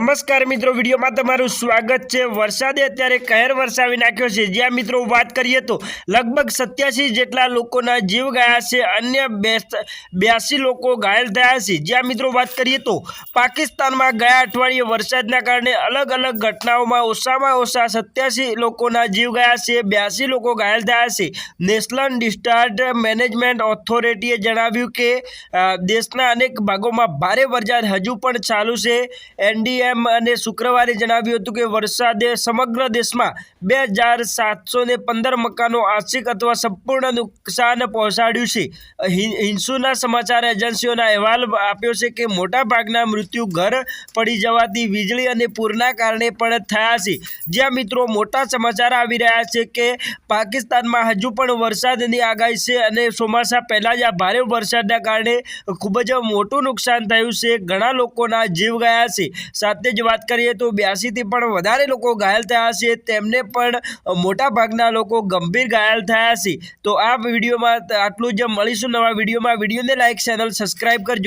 નમસ્કાર મિત્રો, વિડીયોમાં તમારું સ્વાગત છે. વરસાદે અત્યારે કહેર વરસાવી નાખ્યો છે. જ્યાં મિત્રો વાત કરીએ તો લગભગ સત્યાસી જેટલા લોકોના જીવ ગયા છે, અન્ય બ્યાસી લોકો ઘાયલ થયા છે. જ્યાં મિત્રો વાત કરીએ તો પાકિસ્તાનમાં ગયા અઠવાડિયે વરસાદના કારણે અલગ અલગ ઘટનાઓમાં ઓછામાં ઓછા સત્યાસી લોકોના જીવ ગયા છે, બ્યાસી લોકો ઘાયલ થયા છે. નેશનલ ડિસ્ટાર્ટ મેનેજમેન્ટ ઓથોરિટીએ જણાવ્યું કે દેશના અનેક ભાગોમાં ભારે વરસાદ હજુ પણ ચાલુ છે. એનડીએમ અને શુક્રવારે જણાવ્યું હતું કે વરસાદે સમગ્ર દેશમાં બે હજાર સાતસો ને પંદર મકાનો આંશિક અથવા સંપૂર્ણ નુકસાન પહોંચાડ્યું છે. હિંસુના સમાચાર એજન્સીઓના અહેવાલ આપ્યો છે કે મોટાભાગના મૃત્યુ ઘર પડી જવાથી વીજળી અને પૂરના કારણે પણ થયા છે. જ્યાં મિત્રો મોટા સમાચાર આવી રહ્યા છે કે પાકિસ્તાનમાં હજુ પણ વરસાદની આગાહી છે અને ચોમાસા પહેલાં જ આ ભારે વરસાદના કારણે ખૂબ જ મોટું નુકસાન થયું છે. ઘણા લોકોના જીવ ગયા છે. સાથે જ વાત કરીએ તો બ્યાસીથી પણ વધારે લોકો ઘાયલ થયા છે. તેમને પણ મોટા ભાગના લોકો ગંભીર ઘાયલ થયા છે. તો આ વિડીયોમાં આટલું જ. મળીશું નવા વિડીયોમાં. વિડીયોને લાઇક ચેનલ સબસ્ક્રાઈબ કરજો.